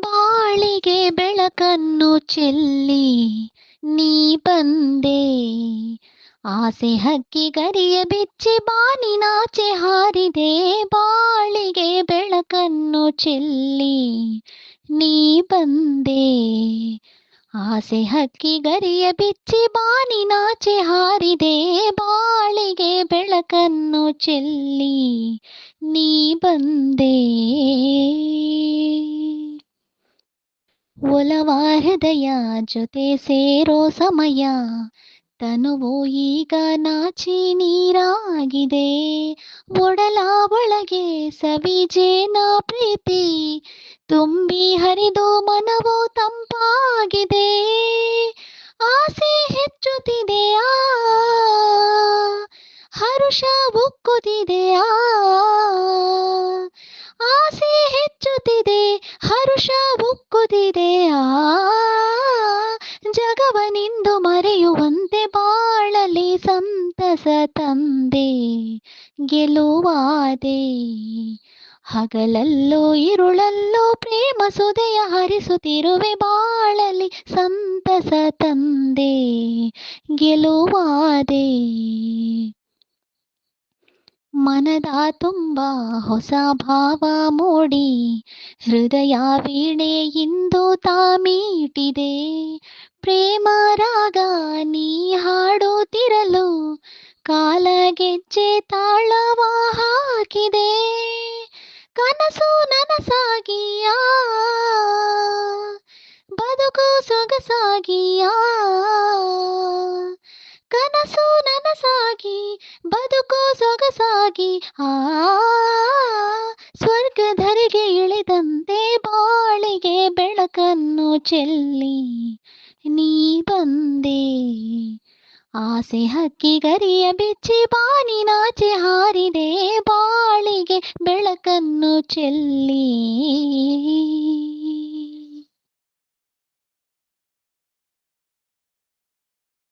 ಬಾಳಿಗೆ ಬೆಳಕನ್ನು ಚೆಲ್ಲಿ ನೀ ಬಂದೆ. ಆಸೆ ಹಕ್ಕಿ ಗರಿಯ ಬಿಚ್ಚಿ ಬಾನಿನಾಚೆ ಹಾರಿದೆ. ಬಾಳಿಗೆ ಬೆಳಕನ್ನು ಚೆಲ್ಲಿ ನೀ ಬಂದೆ. ಆಸೆ ಹಕ್ಕಿ ಗರಿಯ ಬಿಚ್ಚಿ ಬಾನಿನಾಚೆ ಹಾರಿದೆ. ಬಾಳಿಗೆ ಬೆಳಕನ್ನು ಚೆಲ್ಲಿ ನೀ ಬಂದೆ. ಒಲವ ಜೊತೆ ಸೇರೋ ಸಮಯ. ತನುವು ಈಗ ನಾಚಿ ನೀರಾಗಿದೆ. ಒಡಲ ಒಳಗೆ ಸವಿಜೇನ ಪ್ರೀತಿ. ತುಂಬಿ ಹರಿದು ಮನವು ತಂಪಾಗಿದೆ. ಆಸೆ ಹೆಚ್ಚುತ್ತಿದೆ ಆ. ಹರುಷ ಆ. ಆಸೆ ಹೆಚ್ಚುತ್ತಿದೆ ಹರುಷ ಉಕ್ಕುತ್ತಿದೆ. ಆ, ಜಗವನಿಂದು ಮರೆಯುವಂತೆ ಬಾಳಲಿ ಸಂತಸ ತಂದೆ, ಗೆಲುವಾದೆ. ಹಗಲಲ್ಲೋ ಇರುಳಲ್ಲೋ ಪ್ರೇಮ ಸುದೆಯ ಹರಿಸುತ್ತಿರುವೆ ಬಾಳಲಿ ಸಂತಸ ತಂದೆ, ಗೆಲುವಾದೆ. ಮನದ ತುಂಬ ಹೊಸ ಭಾವ ಮೂಡಿ, ಹೃದಯ ವೀಣೆ ಇಂದು ತಾಮೀಟಿದೆ ಪ್ರೇಮ ರಾಗ ನೀ ಹಾಡುತ್ತಿರಲು ಕಾಲಗೆಜ್ಜೆ ತಾಳವ ಹಾಕಿದೆ. ಕನಸು ನನಸಾಗಿಯ, ಬದುಕು ಸೊಗಸಾಗಿಯಾ. ಕನಸು ನನಸಾಗಿ ಬದುಕು ಸೊಗಸಾಗಿ, ಆ ಸ್ವರ್ಗಧರಿಗೆ ಇಳಿದಂತೆ ಬಾಳಿಗೆ ಬೆಳಕನ್ನು ಚೆಲ್ಲಿ ನೀ ಬಂದೆ. ಆಸೆ ಹಕ್ಕಿ ಗರಿಯ ಬಿಚ್ಚಿ ಬಾನಿನಾಚೆ ಹಾರಿದೆ, ಬಾಳಿಗೆ ಬೆಳಕನ್ನು ಚೆಲ್ಲಿ.